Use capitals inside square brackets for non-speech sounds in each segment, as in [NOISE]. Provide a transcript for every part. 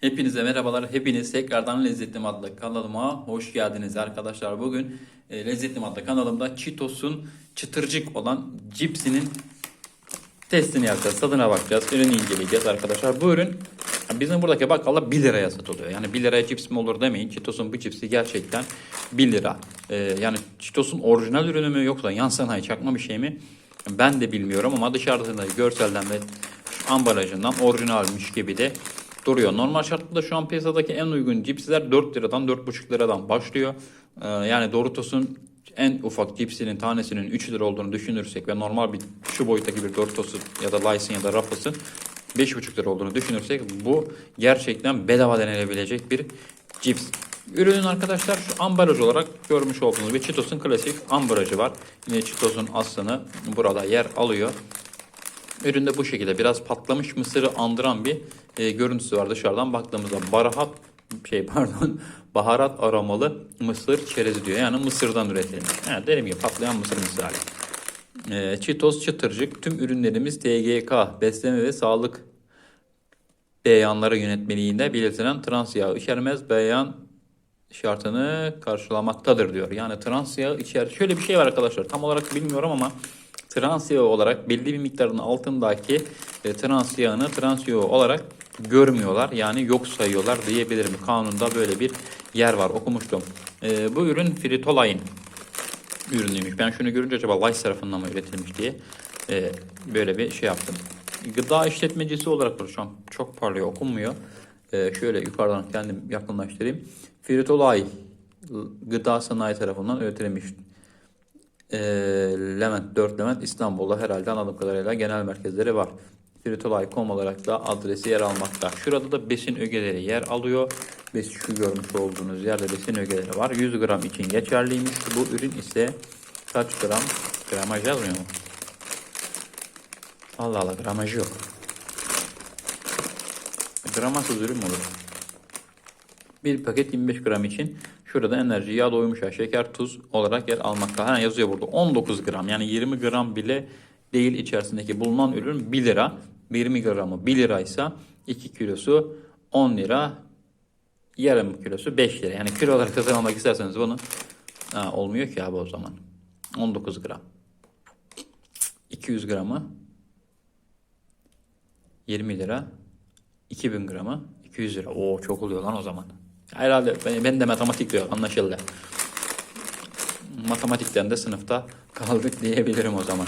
Hepinize merhabalar. Hepiniz tekrardan Lezzetlim adlı kanalıma hoş geldiniz arkadaşlar. Bugün e, Lezzetlim adlı kanalımda Cheetos'un çıtırcık olan cipsinin testini yapacağız. Tadına bakacağız. Ürünü inceleyeceğiz arkadaşlar. Bu ürün bizim buradaki bakkala 1 liraya satılıyor. Yani 1 liraya cips mi olur demeyin. Cheetos'un bu cipsi gerçekten 1 lira. E, yani Cheetos'un orijinal ürünü mü yoksa yan sanayi çakma bir şey mi? Ben de bilmiyorum ama dışarıda görselden ve ambalajından orijinalmiş gibi de duruyor. Normal şartlarda şu an piyasadaki en uygun cipsler 4 liradan 4,5 liradan başlıyor. Ee, yani Doritos'un en ufak cipsinin tanesinin 3 lira olduğunu düşünürsek ve normal bir şu boyuttaki bir Doritos'u ya da Lay's'ın ya da Ruffles'ın 5,5 lira olduğunu düşünürsek bu gerçekten bedava denilebilecek bir cips. Ürünün arkadaşlar şu ambalaj olarak görmüş olduğunuz bir Cheetos'un klasik ambalajı var. Yine Cheetos'un aslını burada yer alıyor. Üründe bu şekilde biraz patlamış mısırı andıran bir e, görüntüsü var dışarıdan baktığımızda. Baharat şey [LAUGHS] pardon baharat aromalı mısır çerezi diyor. Yani mısırdan üretilmiş. Yani derim ki patlayan mısır misali. E, Cheetos çıtırcık tüm ürünlerimiz TGK besleme ve sağlık beyanları yönetmeliğinde belirtilen trans yağ içermez beyan şartını karşılamaktadır diyor. Yani trans yağı içer. Şöyle bir şey var arkadaşlar. Tam olarak bilmiyorum ama trans yağı olarak belli bir miktarın altındaki e, trans yağını trans yağı olarak görmüyorlar. Yani yok sayıyorlar diyebilirim. Kanunda böyle bir yer var. Okumuştum. E, bu ürün Fritolay'ın ürünüymüş. Ben şunu görünce acaba Lice tarafından mı üretilmiş diye e, böyle bir şey yaptım. Gıda işletmecisi olarak şu an çok parlıyor okunmuyor. E, şöyle yukarıdan kendim yakınlaştırayım. Fritolay gıda sanayi tarafından üretilmiş. E, Levent 4 Levent İstanbul'da herhalde anladığım kadarıyla genel merkezleri var. Fritolay.com olarak da adresi yer almakta. Şurada da besin ögeleri yer alıyor. Ve şu görmüş olduğunuz yerde besin ögeleri var. 100 gram için geçerliymiş. Bu ürün ise kaç gram? Gramaj yazmıyor mu? Allah Allah gramajı yok. Gramajsız ürün mü olur? Bir paket 25 gram için şurada enerji, yağ, doymuş yağ, şeker, tuz olarak yer almakta. Ha, yazıyor burada 19 gram yani 20 gram bile değil içerisindeki bulunan ürün 1 lira. 20 gramı 1 liraysa 2 kilosu 10 lira. Yarım kilosu 5 lira. Yani kilo olarak satın almak isterseniz bunu ha, olmuyor ki abi o zaman. 19 gram. 200 gramı 20 lira. 2000 gramı 200 lira. Oo çok oluyor lan o zaman. Herhalde ben, de matematik diyor anlaşıldı. Matematikten de sınıfta kaldık diyebilirim o zaman.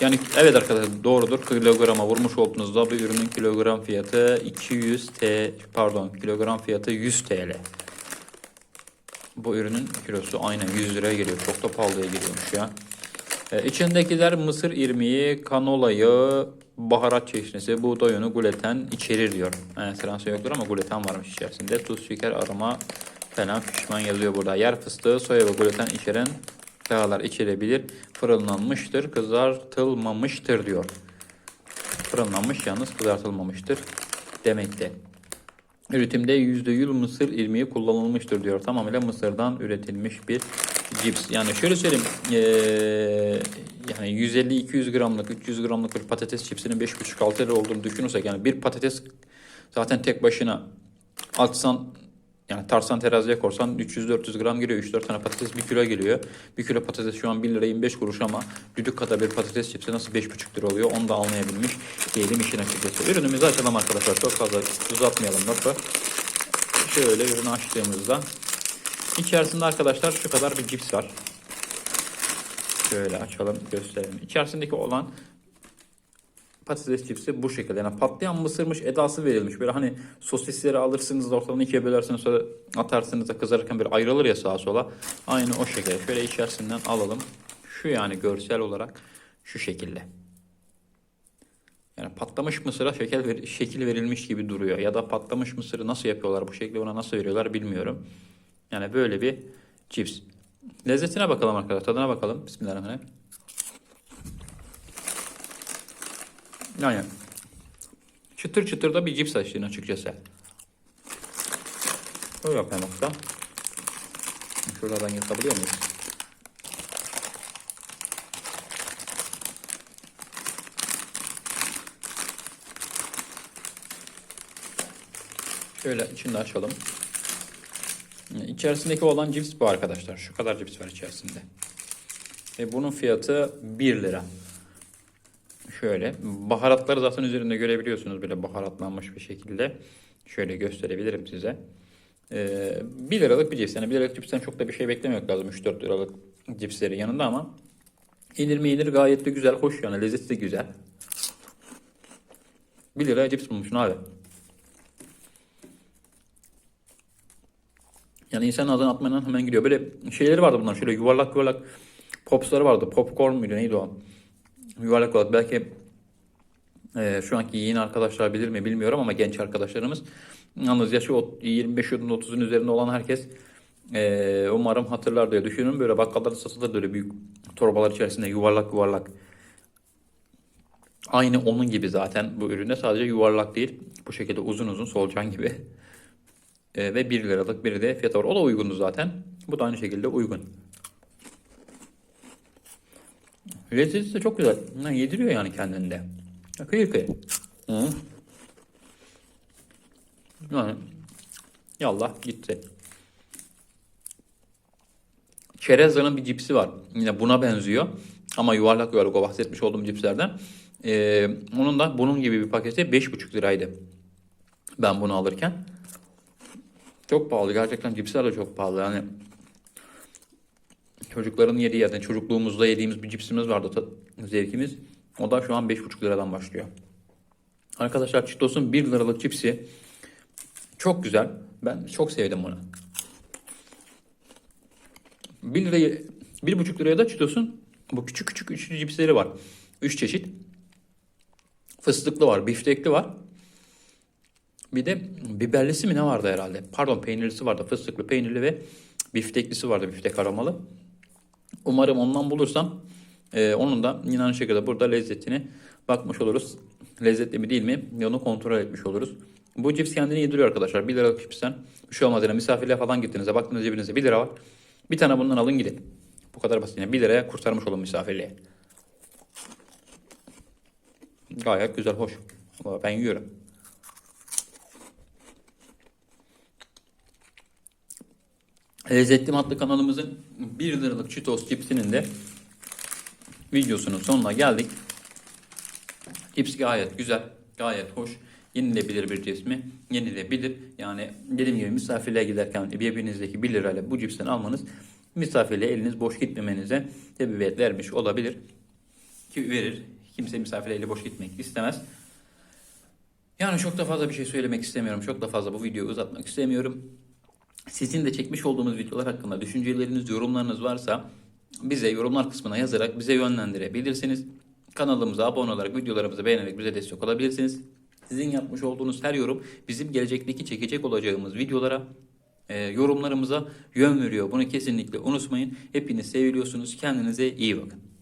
Yani evet arkadaşlar doğrudur. Kilograma vurmuş olduğunuzda bir ürünün kilogram fiyatı 200 T pardon kilogram fiyatı 100 TL. Bu ürünün kilosu aynen 100 liraya geliyor. Çok da pahalıya geliyormuş ya. Ee, içindekiler mısır irmiği, kanola yağı, baharat çeşnisi, buğday unu, gluten içerir diyor. Yani transa yoktur ama gluten varmış içerisinde. Tuz, şeker, aroma falan pişman yazıyor burada. Yer fıstığı, soya ve gluten içeren yağlar içerebilir. Fırınlanmıştır, kızartılmamıştır diyor. Fırınlanmış yalnız kızartılmamıştır demekte. Üretimde %100 mısır irmiği kullanılmıştır diyor. Tamamıyla mısırdan üretilmiş bir cips. Yani şöyle söyleyeyim. Ee, yani 150-200 gramlık, 300 gramlık bir patates cipsinin 5,5-6 lira olduğunu düşünürsek yani bir patates zaten tek başına atsan yani tarsan teraziye korsan 300-400 gram giriyor. 3-4 tane patates 1 kilo geliyor. 1 kilo patates şu an 1 lira 25 kuruş ama düdük kadar bir patates cipsi nasıl 5,5 lira oluyor onu da anlayabilmiş diyelim işin açıkçası. Ürünümüzü açalım arkadaşlar. Çok fazla uzatmayalım lafı. Şöyle ürünü açtığımızda içerisinde arkadaşlar şu kadar bir cips var. Şöyle açalım gösterelim. İçerisindeki olan patates cipsi bu şekilde. Yani patlayan mısırmış edası verilmiş. Böyle hani sosisleri alırsınız da ortadan ikiye bölersiniz sonra atarsınız da kızarırken bir ayrılır ya sağa sola. Aynı o şekilde. Şöyle içerisinden alalım. Şu yani görsel olarak şu şekilde. Yani patlamış mısıra şekil, ver, şekil verilmiş gibi duruyor. Ya da patlamış mısırı nasıl yapıyorlar bu şekli ona nasıl veriyorlar bilmiyorum. Yani böyle bir cips. Lezzetine bakalım arkadaşlar. Tadına bakalım. Bismillahirrahmanirrahim. Yani çıtır çıtır da bir cips açtığın açıkçası. Öyle yapayım yoksa. Şuradan yırtabiliyor muyuz? Şöyle içinde açalım. İçerisindeki olan cips bu arkadaşlar. Şu kadar cips var içerisinde. Ve bunun fiyatı 1 lira. Şöyle baharatları zaten üzerinde görebiliyorsunuz böyle baharatlanmış bir şekilde. Şöyle gösterebilirim size. Ee, 1 liralık bir cips. Yani 1 liralık cipsten çok da bir şey beklemek lazım 3-4 liralık cipslerin yanında ama inir mi inir gayet de güzel, hoş yani lezzeti de güzel. 1 liraya cips bulmuşsun abi. Yani insan ağzına atmadan hemen gidiyor. Böyle şeyleri vardı bunlar. Şöyle yuvarlak yuvarlak popsları vardı. Popcorn muydu neydi o? Yuvarlak yuvarlak. Belki e, şu anki yeni arkadaşlar bilir mi bilmiyorum ama genç arkadaşlarımız. Yalnız yaşı o 25 yılın 30'un üzerinde olan herkes e, umarım hatırlar diye düşünüyorum. Böyle bakkallarda satılır böyle büyük torbalar içerisinde yuvarlak yuvarlak. Aynı onun gibi zaten bu üründe sadece yuvarlak değil. Bu şekilde uzun uzun solucan gibi. E, ve 1 liralık biri de fiyatı var. O da uygundu zaten. Bu da aynı şekilde uygun. Lezzeti de çok güzel. Ha, yediriyor yani kendinde. Kıyır kıyır. Hı. Yani yallah gitti. Çereza'nın bir cipsi var. Yine buna benziyor. Ama yuvarlak yuvarlak o bahsetmiş olduğum cipslerden. Ee, onun da bunun gibi bir paketi 5,5 liraydı. Ben bunu alırken. Çok pahalı. Gerçekten cipsler de çok pahalı. Yani çocukların yediği yerden çocukluğumuzda yediğimiz bir cipsimiz vardı zevkimiz. O da şu an 5,5 liradan başlıyor. Arkadaşlar Cheetos'un 1 liralık cipsi çok güzel. Ben çok sevdim bunu. 1 liraya 1,5 liraya da Cheetos'un bu küçük küçük üçlü cipsleri var. 3 çeşit. Fıstıklı var, biftekli var. Bir de biberlisi mi ne vardı herhalde? Pardon peynirlisi vardı. Fıstıklı, peynirli ve bifteklisi vardı. Biftek aromalı. Umarım ondan bulursam e, onun da yine aynı şekilde burada lezzetini bakmış oluruz. Lezzetli mi değil mi? Onu kontrol etmiş oluruz. Bu cips kendini yediriyor arkadaşlar. 1 liralık cipsten bir şey olmaz. Yani misafirliğe falan gittiğinizde baktınız cebinizde 1 lira var. Bir tane bundan alın gidin. Bu kadar basit. Yani 1 liraya kurtarmış olun misafirliğe. Gayet güzel, hoş. Ben yiyorum. Lezzetli Matlı kanalımızın 1 liralık Cheetos cipsinin de videosunun sonuna geldik. Cips gayet güzel, gayet hoş. Yenilebilir bir cips mi? Yenilebilir. Yani dediğim gibi misafirliğe giderken birbirinizdeki 1 lirayla bu cipsten almanız misafirliğe eliniz boş gitmemenize sebebiyet vermiş olabilir. Ki verir. Kimse misafirliğe eli boş gitmek istemez. Yani çok da fazla bir şey söylemek istemiyorum. Çok da fazla bu videoyu uzatmak istemiyorum. Sizin de çekmiş olduğumuz videolar hakkında düşünceleriniz, yorumlarınız varsa bize yorumlar kısmına yazarak bize yönlendirebilirsiniz. Kanalımıza abone olarak videolarımızı beğenerek bize destek olabilirsiniz. Sizin yapmış olduğunuz her yorum bizim gelecekteki çekecek olacağımız videolara, e, yorumlarımıza yön veriyor. Bunu kesinlikle unutmayın. Hepiniz seviliyorsunuz. Kendinize iyi bakın.